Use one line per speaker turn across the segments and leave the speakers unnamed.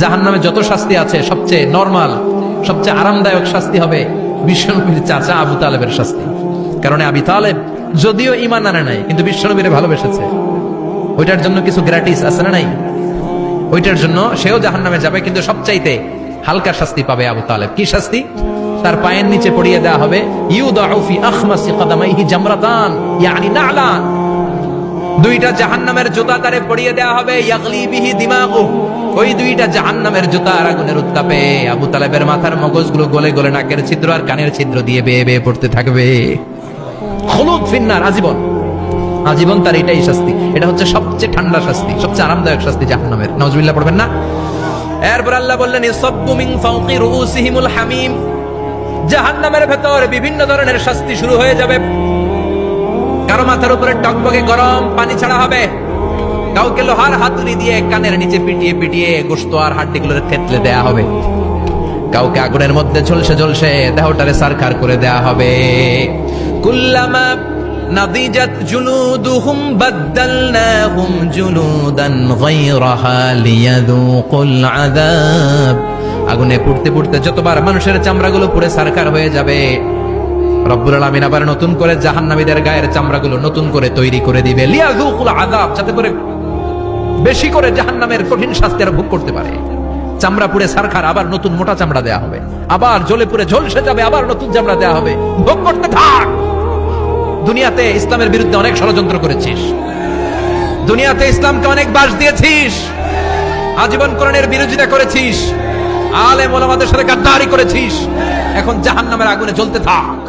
জাহান নামে যত শাস্তি আছে, সবচেয়ে নর্মাল সবচেয়ে আরামদায়ক শাস্তি হবে বিশ্বনবীর চাচা আবু তালেবের শাস্তি। কারণ আবি তালেব যদিও ইমান আনে নাই, কিন্তু বিশ্বনবীরে ভালোবেসেছে। ওইটার জন্য কিছু গ্র্যাটিস আছে না নাই? ওইটার জন্য সেও জাহান নামে যাবে, কিন্তু সবচাইতে হালকা শাস্তি পাবে আবু তালেব। কি শাস্তি? তার পায়ের নিচে পড়িয়ে দেওয়া হবে, ইউদাউ ফি আখমাসি কদামাইহি জামরাতান, ইয়ানি নালান। দুইটা জাহান্নামের জুতা তারে পড়িয়ে দেওয়া হবে। ইয়াগলি বিহি দিমাগু। ওই দুইটা জাহান্নামের জুতা আর আগুনের উত্তাপে আবু তালেবের মাথার মগজগুলো গলে গলে নাকের ছিদ্র আর কানের ছিদ্র দিয়ে বেয়ে বেয়ে পড়তে থাকবে। হলুদ ফিন্নার আজীবন। আজীবন তার এটাই শাস্তি। এটা হচ্ছে সবচেয়ে ঠান্ডা শাস্তি, সবচেয়ে আরামদায়ক শাস্তি জাহান্নামের। নজবিল্লাহ পড়বেন না? এরপর আল্লাহ বললেন ইসাব্বু মিন ফাওকি রুউসিহিমুল হামিম। জাহান্নামের ভেতর বিভিন্ন ধরনের শাস্তি শুরু হয়ে যাবে। মাথার উপরে টকবকে গরম পানি ছাড়া হবে। কাউকে লোহার হাতুড়ি দিয়ে কানের নিচে পিটিয়ে পিটিয়ে গোস্ত আর হাড্ডিগুলো থেতলে দেয়া হবে। কাউকে আগুনের মধ্যে ঝলসে ঝলসে দেহটারে সারখার করে দেয়া হবে। কুল্লামা নাদিজাত জুলুদুহুম বাদদালনাহুম জুলুদান গায়রাহা লিয়াযুকুল আযাব। আগুনে পুড়তে পুড়তে যতবার মানুষের চামড়াগুলো পুড়ে সারখার হয়ে যাবে রব্বুল আলামিন আবার নতুন করে জাহান্নামীদের গায়ের চামড়াগুলো নতুন করে তৈরি করে দিবে। লিয়াযুকুল আযাব, যাতে করে বেশি করে জাহান্নামের কঠিন শাস্তি আর ভোগ করতে পারে। চামড়া পুড়ে সারখার, আবার নতুন মোটা চামড়া দেয়া হবে। আবার জ্বলে পুড়ে ঝলসে যাবে, আবার নতুন চামড়া দেয়া হবে। ভোগ করতে থাক! দুনিয়াতে ইসলামের বিরুদ্ধে অনেক ষড়যন্ত্র করেছিস। দুনিয়াতে ইসলামকে অনেক বাস দিয়েছিস। আজীবন কোরআনের বিরোধিতা করেছিস। আলেম ওলামাদের সাথে গাদ্দারি করেছিস। এখন জাহান্নামের আগুনে জ্বলতে থাক।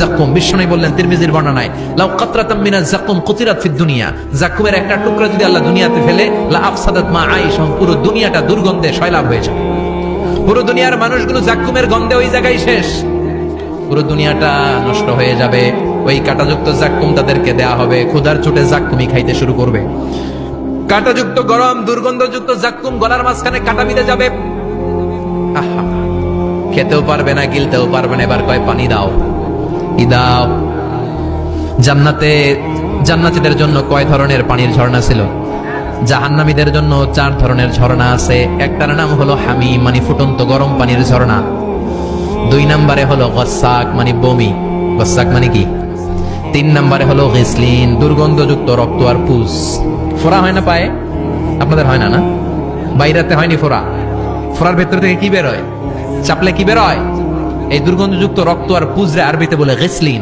জাকুম বিষ্ণু বললেন তিরমিজির বর্ণনায় লাউ কাতরাতাম মিনা জাকুম কুতিরাত ফিদ দুনিয়া। জাকুমের একটা টুকরা যদি আল্লাহ দুনিয়াতে ফেলে লা আফসাদাত মা আইশ পুরো দুনিয়াটা দুর্গন্ধে শয়লাভ হয়ে যাবে। পুরো দুনিয়ার মানুষগুলো জাকুমের গন্ধে ওই জায়গায় শেষ। পুরো দুনিয়াটা নষ্ট হয়ে যাবে। ওই কাঁটাযুক্ত জাক্কুম তাদেরকে দেয়া হবে। ক্ষুধার চোটে জাক্কুমি খাইতে শুরু করবে। কাঁটাযুক্ত গরম দুর্গন্ধযুক্ত জাক্কুম গলার মাঝখানে কাটা বিঁধে যাবে। আহা, খেতেও পারবে না গিলতেও পারবে না এবার কয় পানি দাও। জান্নাতীদের জন্য কয় ধরনের পানির ঝর্ণা ছিল? জাহান্নামীদের জন্য চার ধরনের ঝর্ণা আছে। একটার নাম হলো হামি মানে ফুটন্ত গরম পানির ঝর্ণা। দুই নম্বরে হলো গসাক মানে বমি। গসাক মানে কি? তিন নম্বরে হলো গিসলিন, দুর্গন্ধযুক্ত রক্ত আর পুষ ফোড়া হয় না পায়ে? আপনাদের হয় না না? বাইরাতে হয়নি ফোরা ফোড়ার ভেতর থেকে কি বেরোয়? চাপলে কি বেরোয়? এই দুর্গন্ধযুক্ত রক্ত আর পুজরে আরবিতে বলে গিসলিন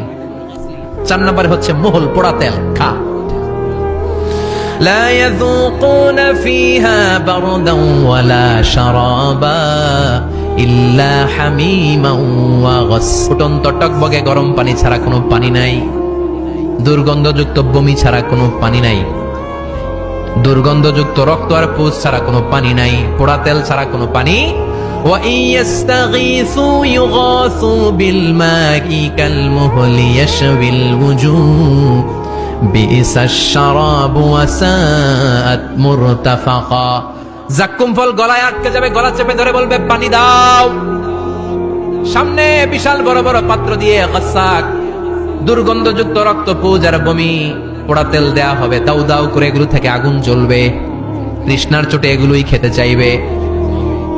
চার নম্বরে হচ্ছে মোহল পোড়া তেল খা لا يذوقون فيها بردا ولا شرابا ইল্লা হামিমা ওয়া গাস ফুটন্ত টকবগে গরম পানি ছাড়া কোনো পানি নাই দুর্গন্ধযুক্ত বমি ছাড়া কোনো পানি নাই দুর্গন্ধযুক্ত রক্ত আর পুষ ছাড়া কোনো পানি নাই পোড়া তেল ছাড়া কোনো পানি وإن يستغيثوا يغاثوا بالماء كالمهل يشوي الوجوه بئس الشراب وساءت مرتفقا জাক্কুম ফল গলায় আটকে যাবে গলা চেপে ধরে বলবে পানি দাও সামনে বিশাল বড় বড় পাত্র দিয়ে গাসাক দুর্গন্ধযুক্ত রক্ত পুজ আর বমি পোড়া তেল দেয়া হবে দাউ দাউ করে এগুলো থেকে আগুন জ্বলবে তৃষ্ণার চোটে এগুলোই খেতে চাইবে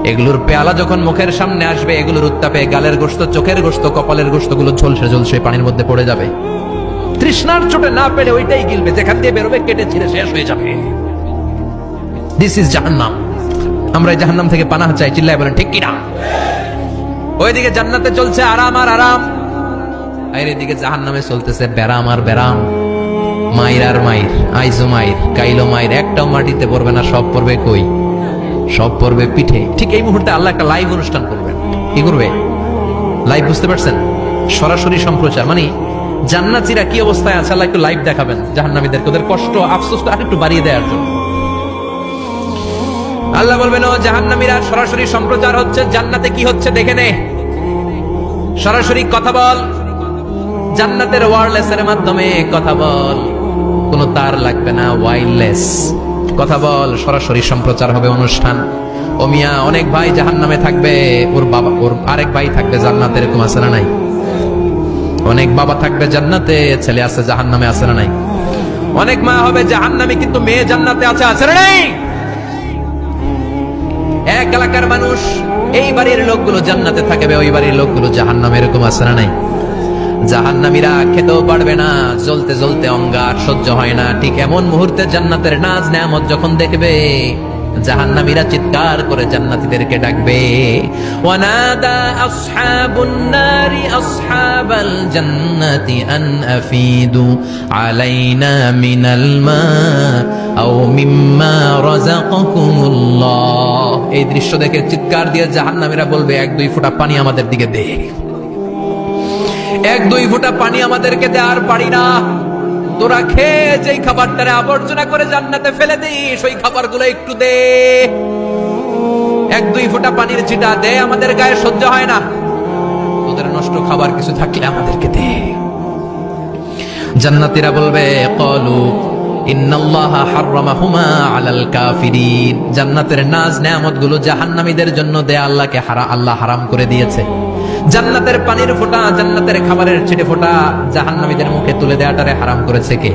এগুলোর পেয়ালা যখন মুখের সামনে আসবে, এগুলোর উত্তাপে গালের গোস্ত চোখের গোস্ত কপালের গোস্তগুলো ঝলসে ঝলসে পানির মধ্যে পড়ে যাবে। তৃষ্ণার চোটে না পেলে ওইটাই গিলবে, যেখান দিয়ে বেরোবে কেটে ছিঁড়ে শেষ হয়ে যাবে। দিস ইজ জাহান্নাম। আমরা এই জাহান্নাম থেকে পানাহ চাই, চিল্লায় বলেন, ঠিক কিনা? ওইদিকে জান্নাতে চলছে আরাম আর আরাম। আর এদিকে জাহান নামে চলতেছে ব্যারাম আর ব্যারাম। মাইর আর মাইর আইজো মাইর কাইলো মাইর একটাও মাটিতে পড়বে না, সব পড়বে কই? সব পড়বে পিঠে। ঠিক এই মুহূর্তে আল্লাহ একটা লাইভ অনুষ্ঠান করবেন। কি করবে? লাইভ বুঝতে পারছেন? সরাসরি সম্প্রচার মানে জান্নাতিরা কি অবস্থায় আছে আল্লাহ একটু লাইভ দেখাবেন। জাহান্নামীদেরকে ওদের কষ্ট আফসোস আর একটু বাড়িয়ে দেওয়ার জন্য। আল্লাহ বলবেন ও জাহান্নামীরা সরাসরি সম্প্রচার হচ্ছে জান্নাতে কি হচ্ছে দেখে নে। সরাসরি কথা বল। জান্নাতের ওয়ারলেস এর মাধ্যমে কথা বল। কোনো তার লাগবে না ওয়াইরলেস কথা বল, সরাসরি সম্প্রচার হবে অনুষ্ঠান। ও মিয়া, অনেক ভাই জাহান নামে থাকবে। ওর বাবা, ওর আরেক ভাই থাকবে জান্নাতে, এরকম আছে না নাই? অনেক বাবা থাকবে জান্নাতে, ছেলে আছে জাহান নামে আছে না নাই? অনেক মা হবে জাহান নামে কিন্তু মেয়ে জান্নাতে আছে আছে না নাই? এক এলাকার মানুষ, এই বাড়ির লোকগুলো জান্নাতে থাকবে, ওই বাড়ির লোকগুলো জাহান নামে এরকম আছে না নাই? জাহান্নামীরা খেতেও পারবে না, জ্বলতে জ্বলতে অঙ্গার সহ্য হয় না। ঠিক এমন মুহূর্তে জান্নাতের নাজ নেয়ামত যখন দেখবে, জাহান্নামীরা চিৎকার করে জান্নাতীদেরকে ডাকবে। ওয়ানাদা আসহাবুন নারি আসহাবাল জান্নাতি আন আফিদু আলাইনা মিনাল মা আও মিম্মা রাযাকাকুমুল্লাহ এই দৃশ্য দেখে চিৎকার দিয়ে জাহান্নামীরা বলবে, এক দুই ফোঁটা পানি আমাদের দিকে দে। এক, দুই ফোঁটা পানি আমাদেরকে দেওয়ার পারি না। তোরা খেয়ে যেই খাবারটারে আবর্জনা করে জান্নাতে ফেলে দিস, ওই খাবারগুলো একটু দে। এক, দুই ফোঁটা পানির ছিটা দে, আমাদের গায়ে সহ্য হয় না। তোদের নষ্ট খাবার কিছু থাকলে আমাদেরকে দে। জান্নাতিরা বলবে, কলু ইন্নাল্লাহা হাররামাহুমা আলাল কাফিরিন। জান্নাতের নাজ নেয়ামতগুলো জাহান্নামীদের জন্য দেয়া আল্লাহকে হারা, আল্লাহ হারাম করে দিয়েছে। জান্নাতের পানির ফোঁটা, জান্নাতের খাবারের ছিটে ফোঁটা জাহান্নামীদের মুখে তুলে দেওয়াটারে হারাম করেছে কে?